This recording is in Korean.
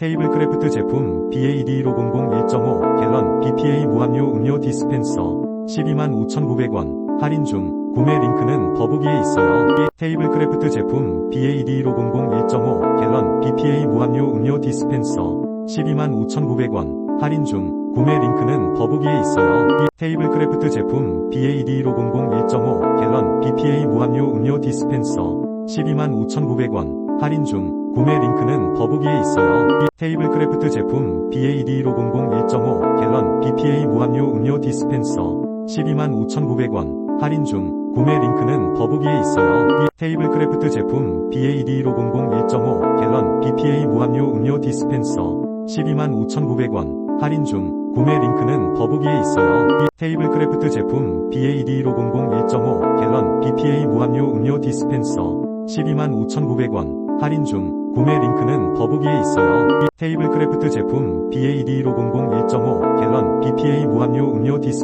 테이블 크래프트 제품 BAD1500 1.5 갤런 BPA 무함유 음료 디스펜서 125,900원 할인 중 구매 링크는 더보기에 있어요. 테이블 크래프트 제품 BAD1500 1.5 갤런 BPA 무함유 음료 디스펜서 125,900원 할인 중 구매 링크는 더보기에 있어요. 테이블 크래프트 제품 BAD1500 1.5 갤런 BPA 무함유 음료 디스펜서 125,900원 할인 중 구매 링크는 더보기에 있어요. 테이블크래프트 제품 BAD1500 1.5 갤런 BPA 무함유 음료 디스펜서 125,900원 할인 중 구매 링크는 더보기에 있어요. 테이블크래프트 제품 BAD1500 1.5 갤런 BPA 무함유 음료 디스펜서 125,900원 할인 중 구매 링크는 더보기에 있어요. 테이블크래프트 제품 BAD1500 1.5 갤런 BPA 무함유 음료 디스펜서 125,900원 할인 중 구매 링크는 더보기에 있어요. 테이블크래프트 제품 BAD1500 1.5 갤런 BPA 무함유 음료 디스펜서